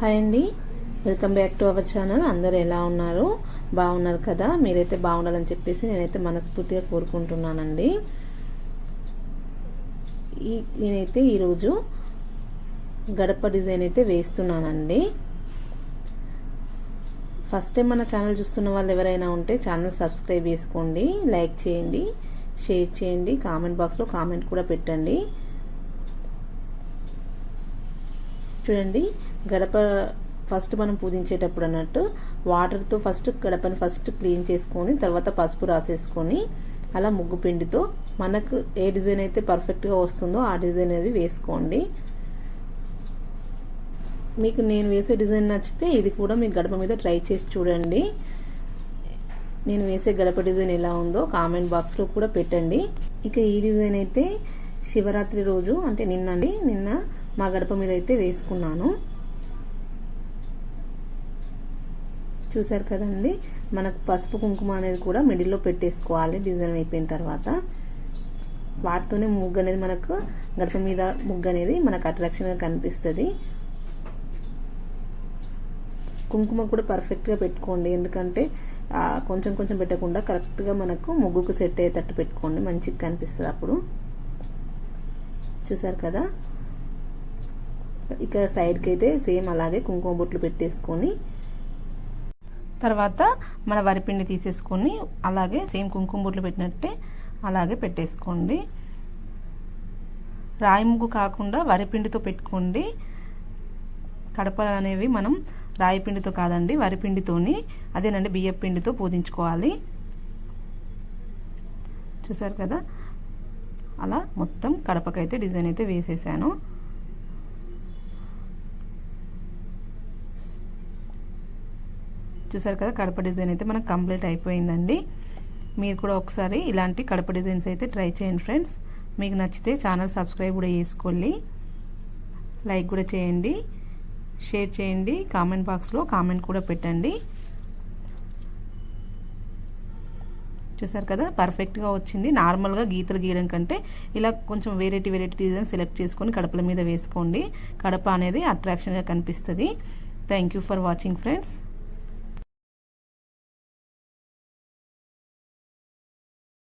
Hi అండి. Welcome back to our channel. అందరు ఎలా ఉన్నారు? బాగున్నారు కదా? మీరైతే బాగుండాలని చెప్పేసి నేనైతే మనస్ఫూర్తిగా కోరుకుంటున్నానండి. ఈ నేనైతే ఈరోజు గడప డిజైన్ అయితే వేస్తున్నానండి. ఫస్ట్ టైం మన ఛానల్ చూస్తున్న వాళ్ళు ఎవరైనా ఉంటే ఛానల్ సబ్స్క్రైబ్ చేసుకోండి లైక్ చేయండి షేర్ చేయండి కామెంట్ బాక్స్లో కామెంట్ కూడా పెట్టండి. చూడండి గడప ఫస్ట్ మనం పూజించేటప్పుడు అన్నట్టు వాటర్తో ఫస్ట్ గడపని ఫస్ట్ క్లీన్ చేసుకొని తర్వాత పసుపు రాసేసుకొని అలా ముగ్గు పిండితో మనకు ఏ డిజైన్ అయితే పర్ఫెక్ట్గా వస్తుందో ఆ డిజైన్ అనేది వేసుకోండి. మీకు నేను వేసే డిజైన్ నచ్చితే ఇది కూడా మీ గడప మీద ట్రై చేసి చూడండి. నేను వేసే గడప డిజైన్ ఎలా ఉందో కామెంట్ బాక్స్లో కూడా పెట్టండి. ఇక ఈ డిజైన్ అయితే శివరాత్రి రోజు అంటే నిన్నండి నిన్న మా గడప మీద అయితే వేసుకున్నాను. చూసారు కదండి మనకు పసుపు కుంకుమ అనేది కూడా మిడిల్లో పెట్టేసుకోవాలి డిజైన్ అయిపోయిన తర్వాత. వాటితోనే ముగ్గు అనేది మనకు గడప మీద ముగ్గు అనేది మనకు అట్రాక్షన్గా కనిపిస్తుంది. కుంకుమ కూడా పర్ఫెక్ట్గా పెట్టుకోండి ఎందుకంటే కొంచెం కొంచెం పెట్టకుండా కరెక్ట్గా మనకు ముగ్గుకు సెట్ అయ్యేటట్టు పెట్టుకోండి మంచిగా కనిపిస్తుంది అప్పుడు. చూసారు కదా? ఇక సైడ్కి అయితే సేమ్ అలాగే కుంకుమ బొట్లు పెట్టేసుకొని తర్వాత మన వరిపిండి తీసేసుకొని అలాగే సేమ్ కుంకుమ బొట్లు పెట్టినట్టే అలాగే పెట్టేసుకోండి. రాయి ముగ్గు కాకుండా వరిపిండితో పెట్టుకోండి. కడప అనేవి మనం రాయి పిండితో కాదండి వరిపిండితోని అదేనండి బియ్య పిండితో పూజించుకోవాలి చూసారు కదా? అలా మొత్తం కడపకైతే డిజైన్ అయితే వేసేసాను. చూసారు కదా కడప డిజైన్ అయితే మనకు కంప్లీట్ అయిపోయిందండి. మీరు కూడా ఒకసారి ఇలాంటి కడప డిజైన్స్ అయితే ట్రై చేయండి ఫ్రెండ్స్. మీకు నచ్చితే ఛానల్ సబ్స్క్రైబ్ కూడా చేసుకోండి. లైక్ కూడా చేయండి. షేర్ చేయండి. కామెంట్ బాక్స్లో కామెంట్ కూడా పెట్టండి. చూసారు కదా పర్ఫెక్ట్గా వచ్చింది. నార్మల్గా గీతలు గీయడం కంటే ఇలా కొంచెం వెరైటీ వెరైటీ డిజైన్ సెలెక్ట్ చేసుకొని కడపల మీద వేసుకోండి. కడప అనేది అట్రాక్షన్గా కనిపిస్తుంది. Thank for watching friends